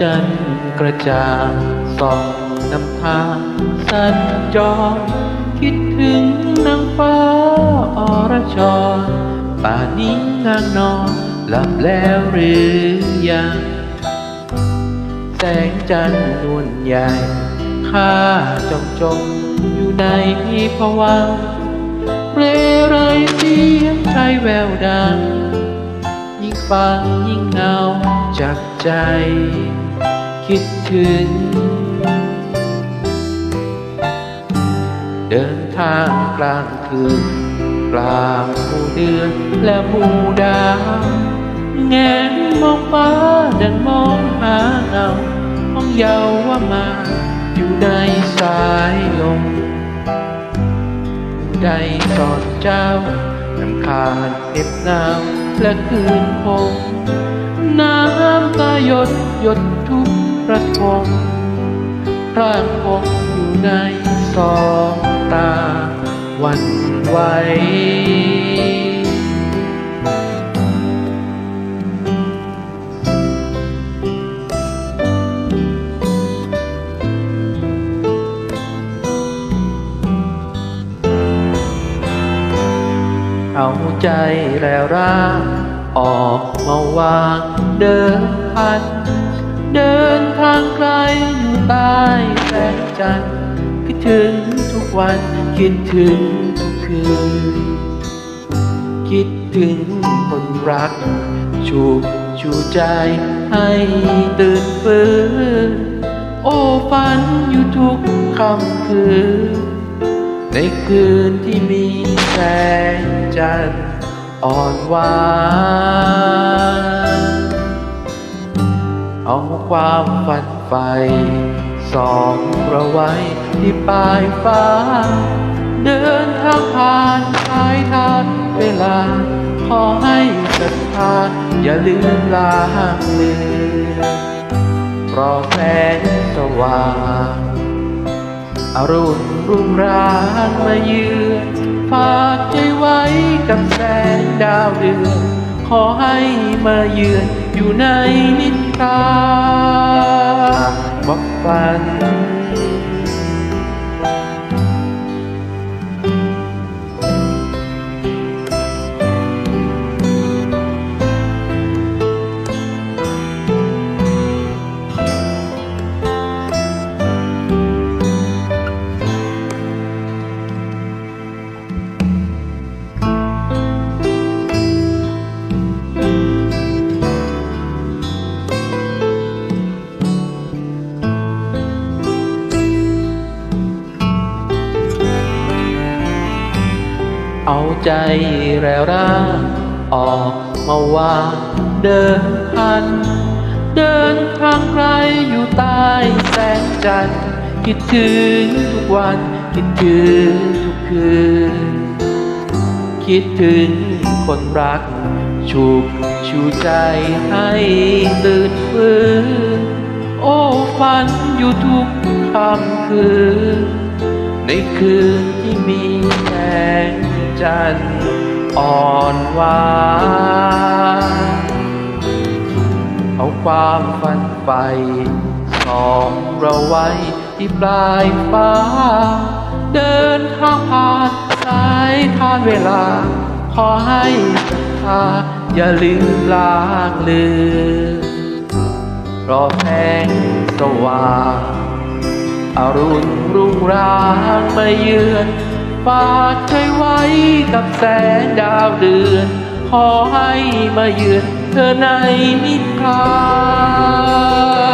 จันกระจ่างส่องนำทางสัญจร คิดถึงนางฟ้าอรชรป่านี้นางนอนหลับแล้วหรือยัง แสงจันทร์นวลใหญ่ข้าจงจงอยู่ในภวังเรไรเสียงใครแววดัง ยิ่งฟังยิ่งเหงาจากใจ คิดถึง เดินทางกลางคืน กลางหมู่เดือนและหมู่ดาวแงนมองฟ้าดังมองหาเงาห้องเยาว่ามา อยู่ในสายลมใดสอนเจ้าน้ำคาญเก็บหนาวและคืนคงน้ำตาหยดหยดทุก ประทมร่างคงอยู่ในสองตาหวันไหวเอาใจแล้วร่างออกมาวางเดินพัน เดินทางไกลอยู่ใต้แสงจันทร์คิดถึงทุกวันคิดถึงทุกคืน คิดถึงคนรัก ชูชูใจให้ตื่นฟื้นโอ้ฝันอยู่ทุกค่ำคืน ในคืนที่มีแสงจันทร์อ่อนหวาน เอาความฝันไฟสองเราไว้ที่ปลายฟ้า เดินทางผ่านสายทานเวลา ขอให้ศรัทธาอย่าลืมลางเลือนรอแสงสว่างอรุณรุ่งรางมาเยือนฝากใจไว้กับแสงดาวเดือน ขอให้มาเยือนอยู่ในนิทราบอกฝัน ใจแร่ร่างออกมาวางเดินพัน เดินทางไกลอยู่ใต้แสงจันทร์คิดถึงทุกวัน คิดถึงทุกคืน คิดถึงคนรักชูชูใจให้ตื่นฟื้นโอ้ฝันอยู่ทุกค่ำคืน ในคืนที่มีแสง จันทร์อ่อนหวานเอาความฝันไปส่องเราไว้ที่ปลายฟ้า เดินทางผ่านสายทานเวลา ขอให้ศรัทธาอย่าลืมลางเลือนรอแสงสว่างอรุณรุ่งรางมาเยือน ฝากใจไว้กับแสงดาวเดือน ขอให้มาเยือนเธอในนิทรา